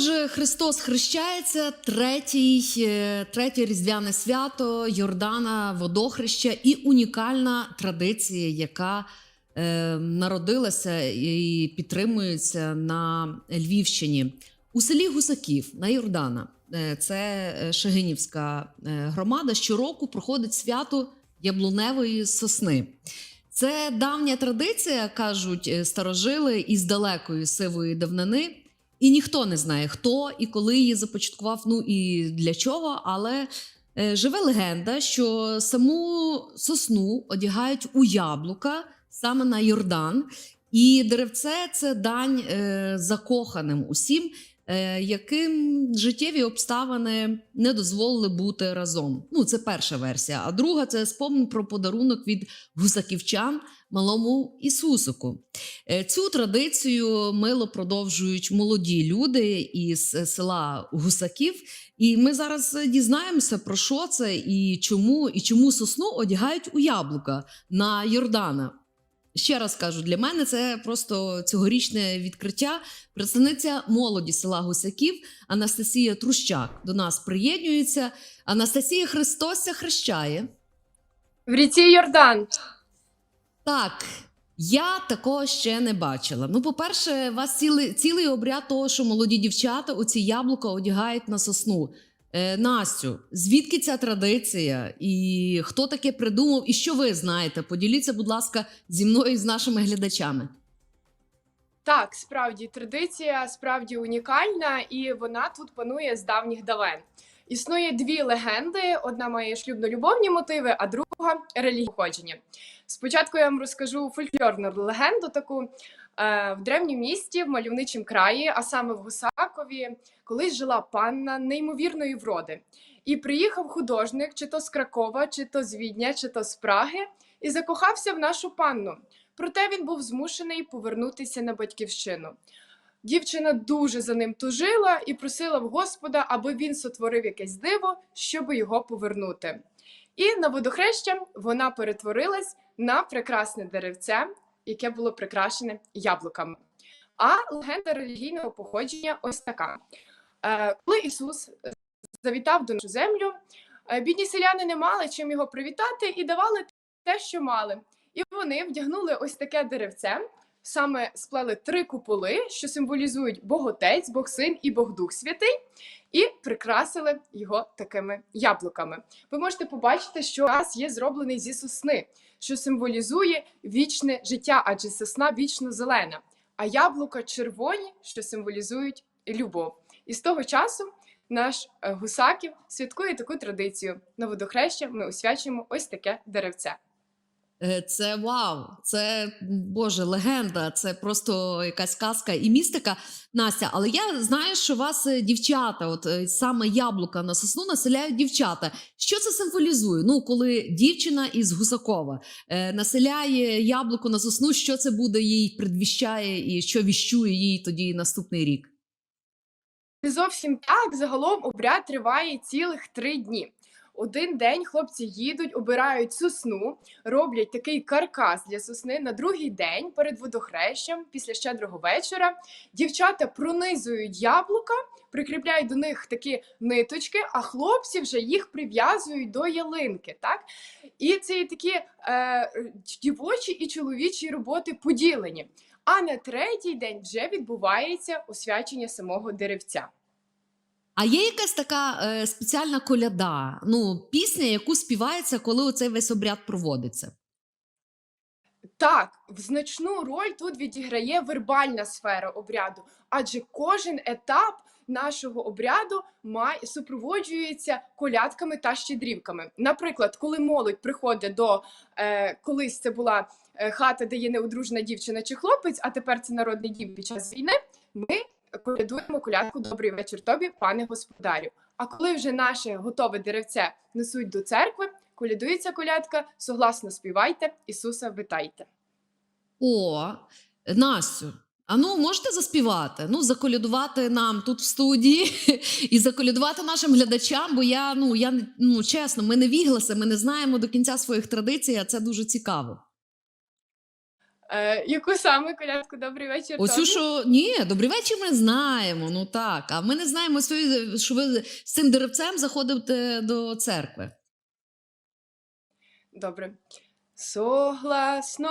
Отже, Христос хрещається, третій, е, третє різдвяне свято Йордана, водохреща і унікальна традиція, яка е, народилася і підтримується на Львівщині. У селі Гусаків на Йордана, е, це е, Шегинівська громада, щороку проходить свято яблуневої сосни. Це давня традиція, кажуть старожили із далекої сивої давнини. І ніхто не знає, хто і коли її започаткував, ну і для чого. Але е, живе легенда, що саму сосну одягають у яблука саме на Йордан. І деревце це дань е, закоханим усім, е, яким життєві обставини не дозволили бути разом. Ну, це перша версія. А друга це спомин про подарунок від гусаківчан малому Ісусику. Е, Цю традицію мило продовжують молоді люди із е, села Гусаків. І ми зараз дізнаємося про що це і чому, і чому сосну одягають у яблука на Йордана. Ще раз кажу, для мене це просто цьогорічне відкриття. Представниця молоді села Гусаків Анастасія Трущак до нас приєднується. Анастасія Христося хрещає. В ріці Йордан. Так, я такого ще не бачила. Ну, по-перше, у вас цілий, цілий обряд того, що молоді дівчата оці яблука одягають на сосну. Е, Настю, звідки ця традиція? І хто таке придумав? І що ви знаєте? Поділіться, будь ласка, зі мною і з нашими глядачами. Так, справді традиція справді унікальна, і вона тут панує з давніх давен. Існує дві легенди: одна має шлюбно-любовні мотиви, а друга релігійне походження. Спочатку я вам розкажу фольклорну легенду таку. Е, В древньому місті, в мальовничому краї, а саме в Гусакові, колись жила панна неймовірної вроди. І приїхав художник, чи то з Кракова, чи то з Відня, чи то з Праги, і закохався в нашу панну. Проте він був змушений повернутися на батьківщину. Дівчина дуже за ним тужила і просила в Господа, аби він сотворив якесь диво, щоб його повернути. І на водохреща вона перетворилась на прекрасне деревце, яке було прикрашене яблуками. А легенда релігійного походження ось така: Е, коли Ісус завітав до нашу землю, е, бідні селяни не мали чим його привітати і давали те, що мали. І вони вдягнули ось таке деревце, саме сплели три куполи, що символізують Боготець, Бог Син і Бог Дух Святий, і прикрасили його такими яблуками. Ви можете побачити, що раз є зроблений зі сосни, що символізує вічне життя, адже сосна вічно зелена, а яблука червоні, що символізують любов. І з того часу наш е, гусаків святкує таку традицію. На водохреща ми освячуємо ось таке деревце. Е, Це вау, це Боже, легенда, це просто якась казка і містика. Настя, але я знаю, що у вас е, дівчата, от е, саме яблука на сосну населяють дівчата. Що це символізує? Ну, коли дівчина із Гусакова е, населяє яблуко на сосну, що це буде їй предвіщає і що віщує їй тоді наступний рік? Не зовсім так. Загалом обряд триває цілих три дні. Один день хлопці їдуть, обирають сосну, роблять такий каркас для сосни. На другий день перед водохрещем, після щедрого вечора, дівчата пронизують яблука, прикріпляють до них такі ниточки, а хлопці вже їх прив'язують до ялинки. Так? І це такі е, дівочі і чоловічі роботи поділені. А на третій день вже відбувається освячення самого деревця. А є якась така е, спеціальна коляда, ну, пісня, яку співається, коли оцей весь обряд проводиться? Так, значну роль тут відіграє вербальна сфера обряду, адже кожен етап нашого обряду має супроводжується колядками та щедрівками. Наприклад, коли молодь приходить до е, колись це була е, хата, де є неодружена дівчина чи хлопець, а тепер це народний дім під час війни. Ми колядуємо колядку Добрий вечір тобі, пане господарю. А коли вже наше готове деревце несуть до церкви, колядується колядка, согласно співайте, Ісуса витайте. О, Настю, а ну можете заспівати? Ну, заколядувати нам тут в студії і заколядувати нашим глядачам, бо я, ну, я ну, чесно, ми не вігласи, ми не знаємо до кінця своїх традицій, а це дуже цікаво. Е, яку саме колядку? Добрий вечір. Оцю, що ні, добрий вечір, ми знаємо. Ну так. А ми не знаємо, що ви з цим деревцем заходите до церкви. Добре. Согласно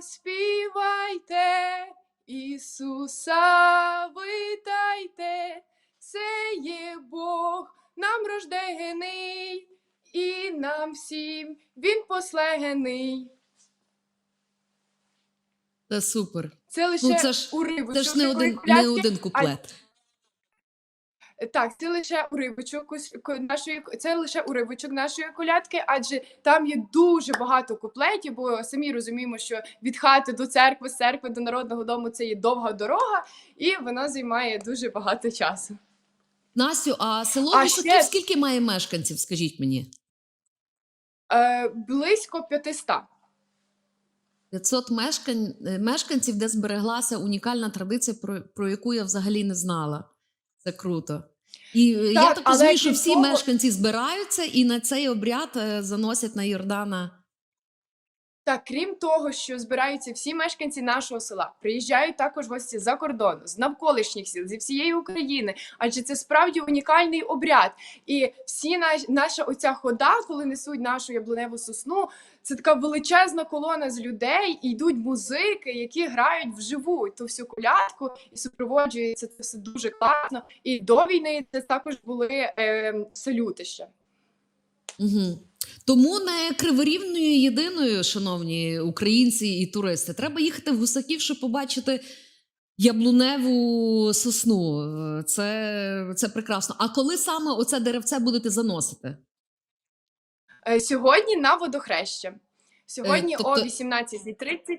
співайте, Ісуса витайте, це є Бог нам рождений, і нам всім Він послегений. Це супер. Це лише Ну, це ж- уривочок Це ж не один, не один куплет. Так, це лише уривочок нашої це лише уривочок нашої колядки, адже там є дуже багато куплетів, бо самі розуміємо, що від хати до церкви, з церкви до народного дому це є довга дорога, і вона займає дуже багато часу. Настю, а село А ще- скільки має мешканців? Скажіть мені. Е, близько 500. 500 мешкань, е, мешканців, де збереглася унікальна традиція, про, про яку я взагалі не знала. Це круто. І так, я Так, так розумію, що всі того- мешканці збираються і на цей обряд е, заносять на Йордана. Так, крім того, що збираються всі мешканці нашого села, приїжджають також гості за кордону, з навколишніх сіл, зі всієї України, адже це справді унікальний обряд. І всі наш, наша оця хода, коли несуть нашу яблуневу сосну, це така величезна колона з людей, і йдуть музики, які грають вживу ту всю колядку, і супроводжується це все дуже класно. І до війни це також були е, салюти ще. Угу. Тому не криворівною єдиною, шановні українці і туристи. Треба їхати в Гусаків, щоб побачити яблуневу сосну. Це, це прекрасно. А коли саме оце деревце будете заносити? Е, Сьогодні на водохреща. Сьогодні Е, тобто- о 18.30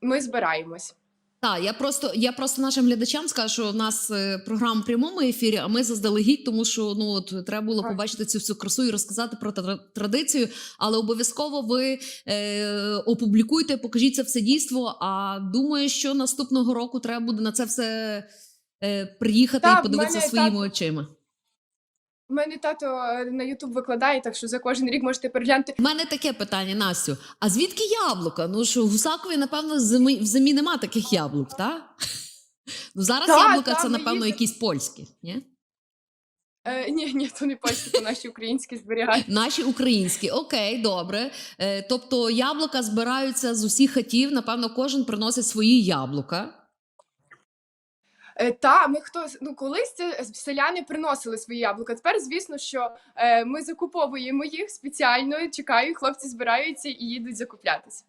ми збираємось. Так, я просто я просто нашим глядачам скажу, що в нас е, програма в прямому ефірі, а ми заздалегідь, тому що ну от треба було побачити цю всю красу і розказати про тра- традицію. Але обов'язково ви е, опублікуйте, покажіть це все дійство. А думаю, що наступного року треба буде на це все е, приїхати Так, і подивитися мене своїми так. очима. У мене тато е, на Ютуб викладає, так що за кожен рік можете переглянути. У мене таке питання, Настю. А звідки яблука? Ну що в Гусакові, напевно, в зимі, в зимі нема таких яблук, так? Ну зараз Так, яблука так, це, напевно, їздили. якісь польські, ні? Е, ні, ні, то не польські, то наші українські зберігають. Наші українські, окей, добре. Е, тобто яблука збираються з усіх хатів. Напевно, кожен приносить свої яблука. Е, та ми хто ну колись це селяни приносили свої яблука. Тепер, звісно, що е, ми закуповуємо їх спеціально. Чекаю, хлопці збираються і їдуть закуплятися.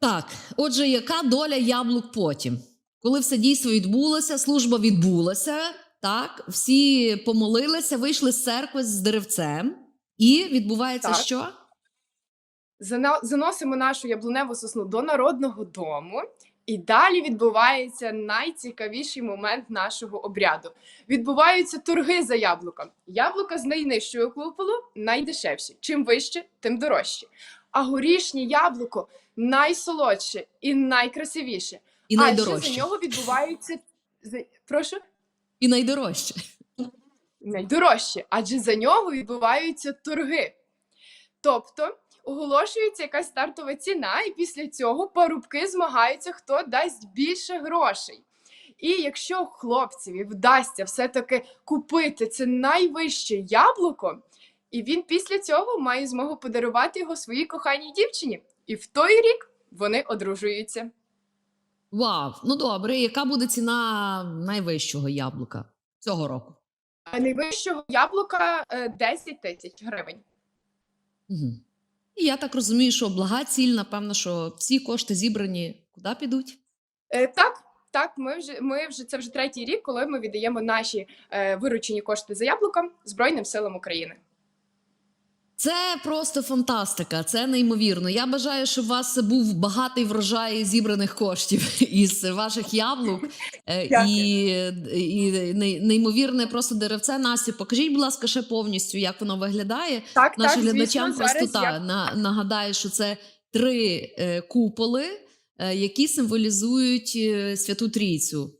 Так, отже, яка доля яблук потім? Коли все дійство відбулося, служба відбулася, так, всі помолилися, вийшли з церкви з деревцем, і відбувається Так. що? Заносимо нашу яблуневу сосну до народного дому. І далі відбувається найцікавіший момент нашого обряду. Відбуваються торги за яблука. Яблука з найнижчого куполу найдешевші. Чим вище, тим дорожче. А горішнє яблуко найсолодше і найкрасивіше. І А ще найдорожче. за нього відбуваються за- прошу І найдорожче. найдорожче, адже за нього відбуваються торги. Тобто оголошується якась стартова ціна, і після цього парубки змагаються, хто дасть більше грошей. І якщо хлопцеві вдасться все-таки купити це найвище яблуко, і він після цього має змогу подарувати його своїй коханій дівчині. І в той рік вони одружуються. Вау, ну добре, яка буде ціна найвищого яблука цього року? Найвищого яблука е, 10 тисяч гривень. Угу. І я так розумію, що блага ціль, напевно, що всі кошти зібрані куди підуть? Е, так, так, ми вже ми вже це вже третій рік, коли ми віддаємо наші е, виручені кошти за яблуком Збройним силам України. Це просто фантастика, це неймовірно. Я бажаю, щоб у вас був багатий врожай зібраних коштів із ваших яблук е, і, і неймовірне просто деревце. Настю, покажіть, будь ласка, ще повністю, як воно виглядає. Так, Нашим так, глядачам звісно, просто та, я... на, нагадаю, що це три е, куполи, е, які символізують е, Святу Трійцю.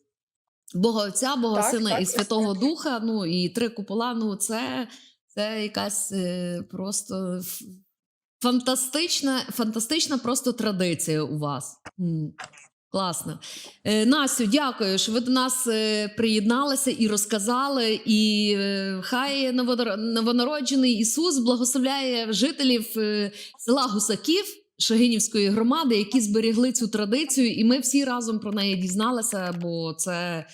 Бога Отця, Бога Так, Сина так, і Святого Духа. Ну і три купола. Ну це, це якась е, просто фантастична, фантастична просто традиція у вас. Класно. Е, Настю, дякую, що ви до нас е, приєдналися і розказали. І хай новонароджений Ісус благословляє жителів села Гусаків Шагинівської громади, які зберегли цю традицію, і ми всі разом про неї дізналися, бо це,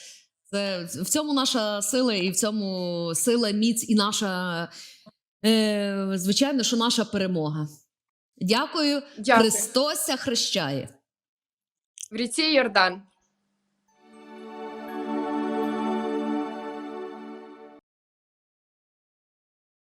це в цьому наша сила, і в цьому сила, міць, і наша, е, звичайно, що наша перемога. Дякую. Дякую. Христос хрещає. В ріці Йордан.